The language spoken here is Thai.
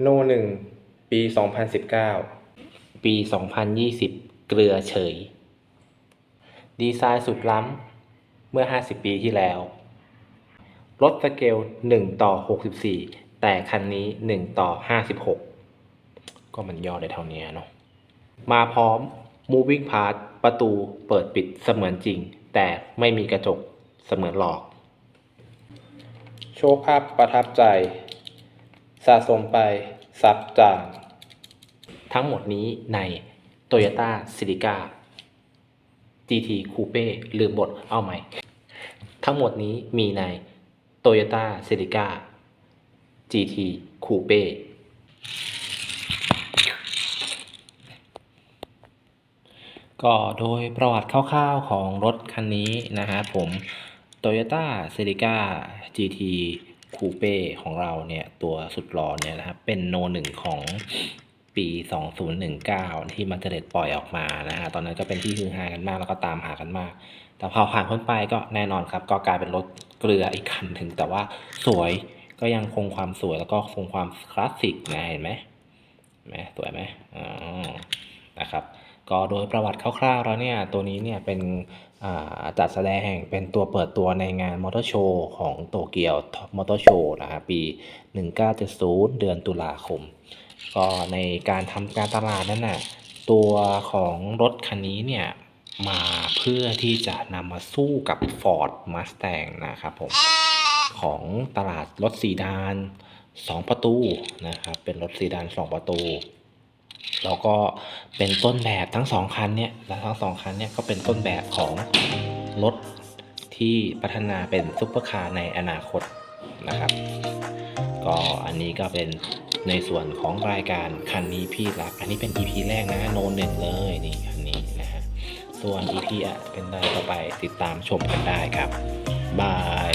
โนหนึ่งปี 2019 ปี 2020 เกลือเฉย ดีไซน์สุดล้ำเมื่อ 50 ปีที่แล้วรถสเกล 1 ต่อ 64 แต่คันนี้ 1 ต่อ 56 ก็มันย่อได้เท่านี้เนาะมาพร้อม moving part ประตูเปิดปิดเสมือนจริง แต่ไม่มีกระจกเสมือนหลอก โชคภาพประทับใจ สะสมไปซับจางทั้งหมดนี้ใน Toyota Celica GT Coupe ลืมบทเอาใหม่ ทั้งหมดนี้มีใน Toyota Celica GT Coupe ก็โดยประวัติคร่าวๆของรถคันนี้นะฮะผม Toyota Celica GT Coupe ของเราเนี่ยตัวสุดหล่อเนี่ยนะครับเป็นโนหนึ่งของปี 2019 ที่มันเด็จปล่อยออกมานะฮะตอนนั้นก็เป็นที่ฮือฮากันมากแล้วก็ตามหากันมาก แต่พอผ่านพ้นไปก็แน่นอนครับ ก็กลายเป็นรถเกลืออีกคันถึง แต่ว่าสวยก็ยังคงความสวยแล้วก็คงความคลาสสิกนะเห็นไหมไหมสวยไหมอ๋อนะครับ ก็โดยประวัติคร่าวๆแล้วเนี่ยตัวนี้เนี่ยเป็นจัดแสดงเป็นตัวเปิดตัวในงานมอเตอร์โชว์ของโตเกียวมอเตอร์โชว์นะครับปี 1970 เดือนตุลาคม ก็ในการทำการตลาดนั้นน่ะตัวของรถคันนี้เนี่ยมาเพื่อที่จะนำมาสู้กับ Ford Mustang นะครับผมของตลาดรถสีดาน 2 ประตูนะครับเป็นรถสีดาน 2 ประตู แล้วก็เป็นต้นแบบทั้งสองคันเนี่ยและทั้งสองคันเนี่ยก็เป็นต้นแบบของรถที่พัฒนาเป็นซุปเปอร์คาร์ในอนาคตนะครับ ก็อันนี้ก็เป็นในส่วนของรายการคันนี้พี่รัก อันนี้เป็น EP แรกนะโนหนึ่งเลยนี่คันนี้นะฮะส่วน EP อะเป็นอะไรต่อไปติดตามชมกันได้ครับบาย